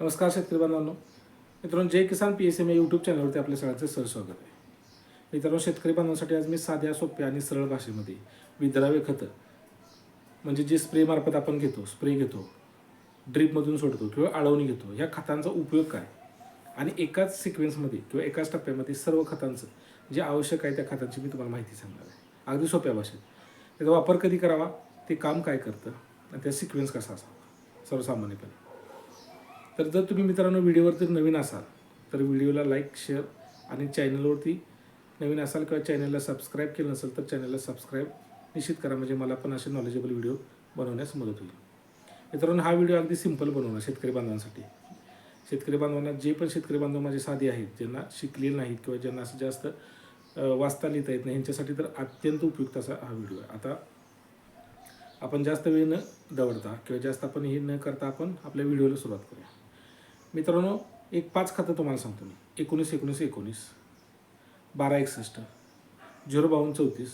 नमस्कार शेतकरी बांधवांनो. मित्रांनो Jai Kisan P S M या यूट्यूब चॅनलवरती आपल्या सगळ्यांचं सर स्वागत आहे. मित्रांनो शेतकरी बांधवांसाठी आज मी साध्या सोप्या आणि सरळ भाषेमध्ये विद्राव्य खतं म्हणजे जे स्प्रेमार्फत आपण घेतो स्प्रे घेतो ड्रीपमधून सोडतो किंवा आळवणी घेतो ह्या खतांचा उपयोग काय? आणि एकाच सिक्वेन्समध्ये किंवा एकाच टप्प्यामध्ये सर्व खतांचं जे आवश्यक आहे त्या खतांची मी तुम्हाला माहिती सांगणार आहे. अगदी सोप्या भाषेत. त्याचा वापर कधी करावा? ते काम काय करतं? आणि त्या सिक्वेन्स कसा असावा? सर्वसामान्यपणे. तर जर तुम्ही मित्रांनो व्हिडिओवरती नवीन असाल तर व्हिडिओला लाईक शेअर आणि चॅनलवरती नवीन असाल किंवा चॅनलला सबस्क्राईब केलं नसेल तर चॅनलला सबस्क्राईब निश्चित करा. म्हणजे मला पण असे नॉलेजेबल व्हिडिओ बनवण्यास मदत होईल. मित्रांनो हा व्हिडिओ अगदी सिंपल बनवणार शेतकरी बांधवांसाठी. शेतकरी बांधवांना जे पण शेतकरी बांधव माझे साधे आहेत ज्यांना शिकलेले नाहीत किंवा ज्यांना असं जास्त वाचता लिहिता येत नाही ह्यांच्यासाठी तर अत्यंत उपयुक्त असा हा व्हिडिओ आहे. आता आपण जास्त वेळ न दवडता किंवा जास्त आपण हे न करता आपण आपल्या व्हिडिओला सुरुवात करूया. मित्रांनो एक पाच खातं तुम्हाला सांगतो मी. एकोणीस एकोणीस एकोणीस. बारा एकसष्ट. झिरो बावन्न चौतीस.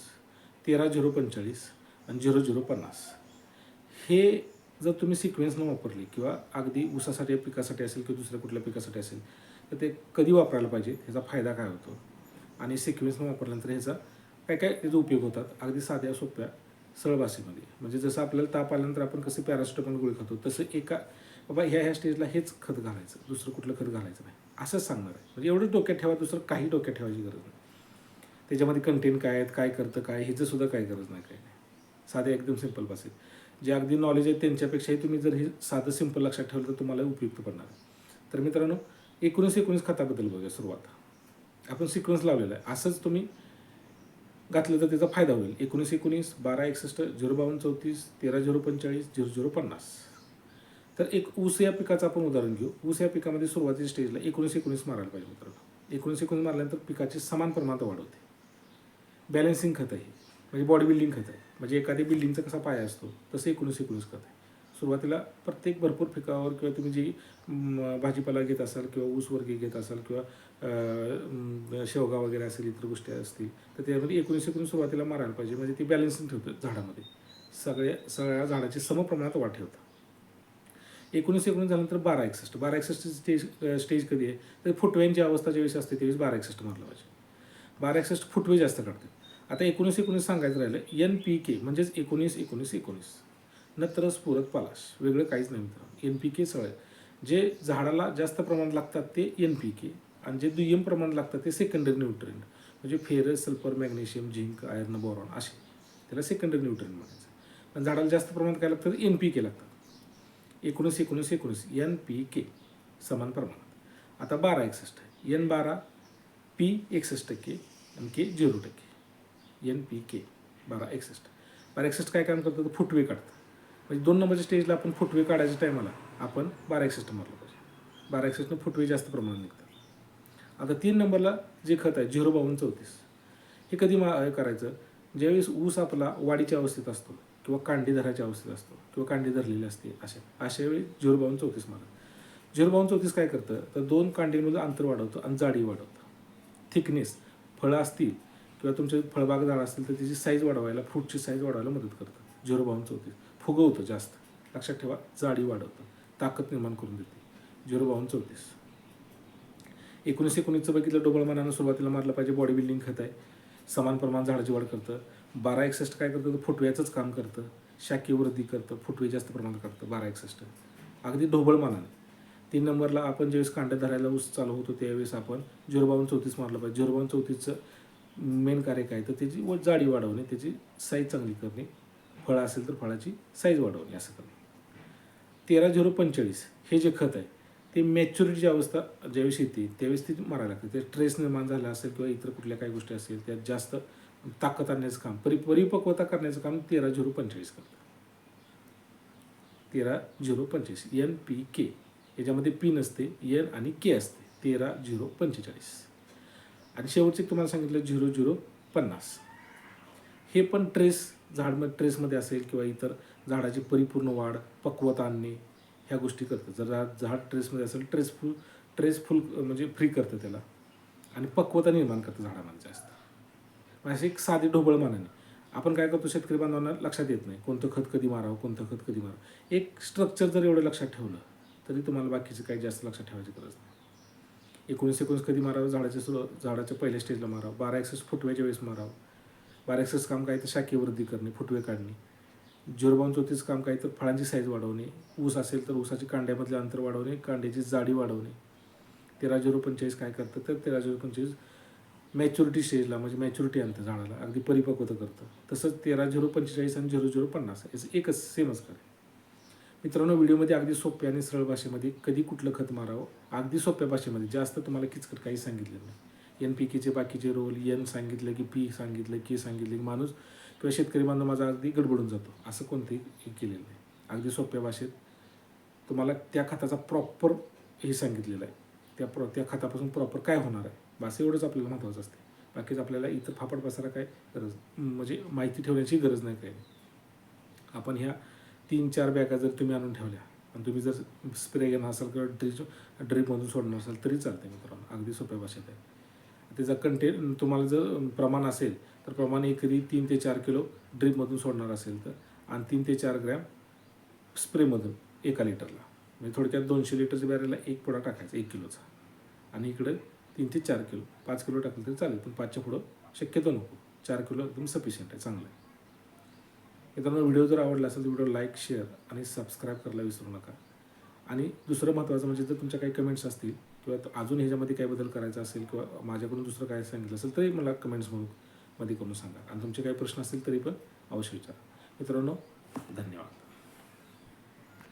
तेरा झिरो पंचेचाळीस. आणि झिरो झिरो पन्नास. हे जर तुम्ही सिक्वेन्सनं वापरले किंवा अगदी ऊसासाठी पिकासाठी असेल किंवा दुसऱ्या कुठल्या पिकासाठी असेल तर ते कधी वापरायला पाहिजे? ह्याचा फायदा काय होतो? आणि सिक्वेन्सनं वापरल्यानंतर ह्याचा काय काय त्याचे उपयोग होतात? अगदी साध्या सोप्या सरळ भाषेमध्ये. म्हणजे जसं आपल्याला ताप आल्यानंतर आपण कसं पॅरासिटामॉल गोळी खातो तसं एका बाबा ह्या ह्या स्टेजला हेच खत घालायचं दुसरं कुठलं खत घालायचं नाही. असंच सांगणार आहे. म्हणजे एवढंच डोक्यात ठेवा दुसरं काही डोक्यात ठेवायची गरज नाही. त्याच्यामध्ये कंटेंट काय आहेत काय करतं काय ह्याचं सुद्धा काही गरज नाही काय नाही. साधे एकदम सिंपल भाषेत जे अगदी नॉलेज आहे त्यांच्यापेक्षाही तुम्ही जर हे साधं सिंपल लक्षात ठेवलं तर तुम्हाला उपयुक्त पडणार आहे. तर मित्रांनो एकोणीस एकोणीस खताबद्दल बघूया सुरुवात. आपण सिक्वेन्स लावलेला आहे. असंच तुम्ही घातलं तर त्याचा फायदा होईल. एकोणीस एकोणीस बारा एकसष्ट झिरो बावन्न चौतीस तेरा झिरो पंचेचाळीस झिरो झिरो पन्नास. तर एक ऊस या पिकाचं आपण उदाहरण घेऊ. ऊस या पिकामध्ये सुरुवातीच्या स्टेजला एकोणीस एकोणीस मारायला पाहिजे मित्रांनो एकोणीस एकोणीस मारल्यानंतर पिकाची समान प्रमाणात वाढ होते. बॅलन्सिंग खत आहे म्हणजे बॉडी बिल्डिंग खत. आहे म्हणजे एखाद्या बिल्डिंगचा कसा पाया असतो तसं एकोणीस एकोणीस खत आहे. सुरुवातीला प्रत्येक भरपूर पिकावर किंवा तुम्ही जी म, भाजीपाला घेत असाल किंवा ऊस वर्गी घेत असाल किंवा शेवगा वगैरे असेल इतर गोष्टी असतील तर त्यामध्ये एकोणीस एकोणीस सुरुवातीला मारायला पाहिजे. म्हणजे ती बॅलन्सिंग ठेवतं झाडामध्ये. सगळ्या सगळ्या झाडाची समप्रमाणात वाढ ठेवतात. एकोणीस एकोणीस झाल्यानंतर बारा एकसष्ट. बारा एकसष्ट स्टेज स्टेज कधी आहे? तर फुटव्यांची अवस्था ज्यावेळेस असते त्यावेळेस बारा एकसष्ट मारलं पाहिजे. बारा एकसष्ट फुटवे जास्त काढतात आता एकोणीस एकोणीस सांगायचं राहिलं एन पी के म्हणजेच एकोणीस एकोणीस एकोणीस. नंतर पूरक पालाश. वेगळं काहीच नाही मित्रांनो. एन पी के सगळे. जे झाडाला जास्त प्रमाणात लागतात ते एन पी के आणि जे दुय्यम प्रमाणात लागतात ते सेकंडरी न्यूट्रिएंट म्हणजे ferrous sulphur magnesium zinc iron boron असे. त्याला सेकंडरी न्यूट्रिएंट म्हणायचं. पण झाडाला जास्त प्रमाणात काय लागतं? एन पी के लागतात एकोणीस एकोणीस एकोणीस. N P K. समान प्रमाणात. आता बारा एकसष्ट एन बारा पी एकसष्ट टक्के आणि के झिरो टक्के. एन पी के बारा एकसष्ट. बारा एकसष्ट काय काम करतं? तर फुटवे काढतं. म्हणजे दोन नंबरच्या स्टेजला आपण फुटवे काढायच्या टायमाला आपण बारा एकसष्ट मारलं पाहिजे. बारा एकसष्टनं फुटवे जास्त प्रमाणात निघतात. आता तीन नंबरला जे खत आहे झिरो बावन्न चौतीस. हे कधी मा करायचं? ज्यावेळेस ऊस आपला वाढीच्या अवस्थेत असतो किंवा कांडी धराच्या अवस्थेत असतो किंवा कांडी धरलेली असते अशा अशा वेळी झिरो चौतीस मारत झिरो चौतीस काय करतं? तर दोन कांडींमध्ये अंतर वाढवतं आणि जाडी वाढवतं. थिकनेस फळं असतील किंवा तुमचे फळबाग झाड असतील तर त्याची साईज वाढवायला फ्रूटची साईज वाढवायला मदत करतं. झिरो चौतीस फुगवतं जास्त. लक्षात ठेवा जाडी वाढवतं. ताकद निर्माण करून देते. झिरो चौतीस एकोणीस एकोणीसचं बघितलं डोबळमानानं सुरुवातीला मारलं पाहिजे बॉडी बिल्डिंग खत आहे समान प्रमाण झाडाची वाढ करतं. बारा एकसष्ट काय करतं? तर फुटव्याचंच काम करतं. शाकीवृद्धी करतं फुटवे जास्त प्रमाणात करतं बारा एकसष्ट. अगदी ढोबळमानाने तीन नंबरला आपण ज्यावेळेस कांड्या धरायला ऊस चालू होतो त्यावेळेस आपण झिरो बावन्न चौतीस मारलं पाहिजे. झिरो बावन्न चौतीसचं मेन कार्य काय? तर त्याची व जाडी वाढवणे त्याची साईज चांगली करणे. फळं असेल तर फळाची साईज वाढवणे असं करणे. तेरा झिरो पंचेचाळीस हे जे खत आहे ते मॅच्युरिटीची अवस्था ज्यावेळेस येते त्यावेळेस ती मारायला लागते. ते ट्रेस निर्माण झाला असेल किंवा इतर कुठल्या काही गोष्टी असेल त्यात जास्त ताकद आणण्याचं काम परि परिपक्वता करण्याचं काम तेरा झिरो पंचेचाळीस करतं. तेरा झिरो पंचेचाळीस एन पी के याच्यामध्ये पी नसते एन आणि के असते तेरा झिरो पंचेचाळीस. आणि शेवटचे तुम्हाला सांगितलं झिरो झिरो पन्नास. हे पण ट्रेस झाड मग ट्रेसमध्ये असेल किंवा इतर झाडाची परिपूर्ण वाढ पक्वता आणणे ह्या गोष्टी करतं जर झाड ट्रेसमध्ये असेल ट्रेस फुल ट्रेस फुल म्हणजे फ्री करतं त्याला. आणि पक्वता निर्माण करतं झाडामध्ये जास्त. मग असे एक साधे ढोबळ मानाने आपण काय करतो शेतकरी बांधवांना लक्षात येत नाही. कोणतं खत कधी मारावं कोणतं खत कधी मारावं. एक स्ट्रक्चर जर एवढं लक्षात ठेवलं तरी तुम्हाला बाकीचं काही जास्त लक्षात ठेवायची गरज नाही. एकोणीस एकोणीस कधी मारावं झाडाच्या सुरू झाडाच्या पहिल्या स्टेजला मारावं. बारा एक्सेस फुटव्याच्या वेळेस मारावं. बारा एक्सेस काम काय तर शाखी वृद्धी करणे फुटवे काढणे. झिरो चौतीस काम काय तर फळांची साईज वाढवणे. ऊस असेल तर ऊसाची कांड्यामधले अंतर वाढवणे कांड्याची जाडी वाढवणे. तेरा झिरो पंचेचाळीस काय करतं तर तेरा झिरो पंचेचाळीस मॅच्युरिटी स्टेजला म्हणजे मॅच्युरिटी आणतं झाडाला. अगदी परिपक्वता करतं. तसंच तेरा झिरो पंचेचाळीस आणि झिरो झिरो पन्नास याचं एकच सेमच करेल मित्रांनो व्हिडिओमध्ये अगदी सोप्या आणि सरळ भाषेमध्ये कधी कुठलं खत मारावं? अगदी सोप्या भाषेमध्ये. जास्त तुम्हाला किचकट काही सांगितलं नाही. एन पी केचे बाकीचे रोल एन सांगितलं की पी सांगितलं की सांगितलं की माणूस किंवा शेतकरी बांधव माझा अगदी गडबडून जातो. असं कोणतेही हे केलेलं नाही. अगदी सोप्या भाषेत तुम्हाला त्या खताचा प्रॉपर हे सांगितलेलं आहे. त्या प्रॉ त्या खतापासून प्रॉपर काय होणार आहे? बस एवढंच आपल्याला महत्त्वाचं असते. बाकीच आपल्याला इतर फापड पसारा काय गरज म्हणजे माहिती ठेवण्याची गरज नाही काही. आपण ह्या तीन चार बॅगा जर तुम्ही आणून ठेवल्या आणि तुम्ही जर स्प्रे घेणार असाल किंवा ड्रिप ड्रिपमधून सोडणार असाल तरी चालते मित्रांनो. अगदी सोप्या भाषेत आहे. त्याचा कंटेन तुम्हाला जर प्रमाण असेल तर प्रमाण एकरी तीन ते चार किलो ड्रिपमधून सोडणार असेल तर आणि तीन ते चार ग्रॅम स्प्रेमधून एका लिटरला. म्हणजे थोडक्यात दोनशे लिटरच्या बॅरेला एक पुडा टाकायचा एक किलोचा. आणि इकडे तीन ते चार किलो. पाच किलो टाकलं तरी चालेल पण पाचच्या पुढं शक्यतो नको. चार किलो एकदम सफिशियंट आहे चांगलं आहे. मित्रांनो व्हिडिओ जर आवडला असेल तर व्हिडिओ लाईक शेअर आणि सबस्क्राईब करायला विसरू नका. आणि दुसरं महत्त्वाचं म्हणजे जर तुमच्या काही कमेंट्स असतील किंवा अजून ह्याच्यामध्ये काही बदल करायचा असेल किंवा माझ्याकडून दुसरं काय सांगितलं असेल तरी मला कमेंट्समधून मध्ये करून सांगा. आणि तुमचे काही प्रश्न असतील तरी पण अवश्य विचारा. मित्रांनो धन्यवाद.